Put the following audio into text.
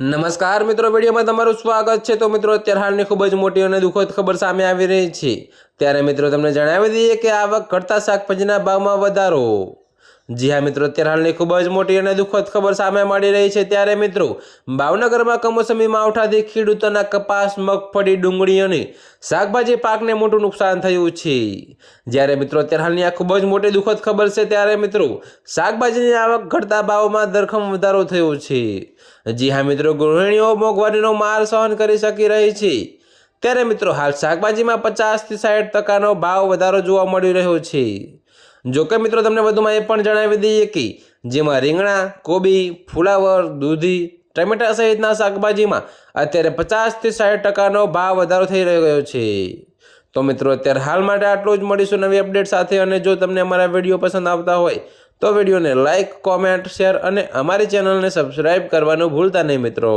નમસ્કાર મિત્રો, વિડીયોમાં તમારું સ્વાગત છે. તો મિત્રો, અત્યારે હાલની ખૂબ જ મોટી અને દુઃખદ ખબર સામે આવી રહી છે. ત્યારે મિત્રો, તમને જણાવી દઈએ કે આવક ઘટતા શાકભાજીના ભાવમાં વધારો. જી હા મિત્રો, અત્યારે હાલની ખૂબ જ મોટી અને દુઃખદ ખબર સામે મળી રહી છે. ત્યારે મિત્રો, ભાવનગરમાં કમોસમી માવઠાથી ખેડૂતોના કપાસ, મગફળી, ડુંગળી અને શાકભાજી પાકને મોટું નુકસાન થયું છે. જ્યારે મિત્રો, અત્યારે હાલની આ ખૂબ જ મોટી દુઃખદ ખબર છે, ત્યારે મિત્રો, શાકભાજીની આવક ઘટતા ભાવમાં ધરખમ વધારો થયો છે. જી હા મિત્રો, ગૃહિણીઓ મોંઘવારીનો માર સહન કરી શકી રહી છે. ત્યારે મિત્રો, હાલ શાકભાજીમાં પચાસથી સાઠ ટકાનો ભાવ વધારો જોવા મળી રહ્યો છે. જો કે મિત્રો તમને વધુમાં એ પણ જણાવી દઈએ કે જેમાં રીંગણા, કોબી, ફુલાવર, દૂધી, ટમેટા સહિતના શાકભાજીમાં અત્યારે પચાસથી સાઠ ટકાનો ભાવ વધારો થઈ રહ્યો છે. તો મિત્રો અત્યારે હાલ માટે આટલું જ. મળીશું નવી અપડેટ સાથે અને જો તમને અમારા વીડિયો પસંદ આવતા હોય તો વિડીયોને લાઇક કોમેન્ટ, શેર અને અમારી ચેનલને સબસ્ક્રાઈબ કરવાનું ભૂલતા નહીં મિત્રો.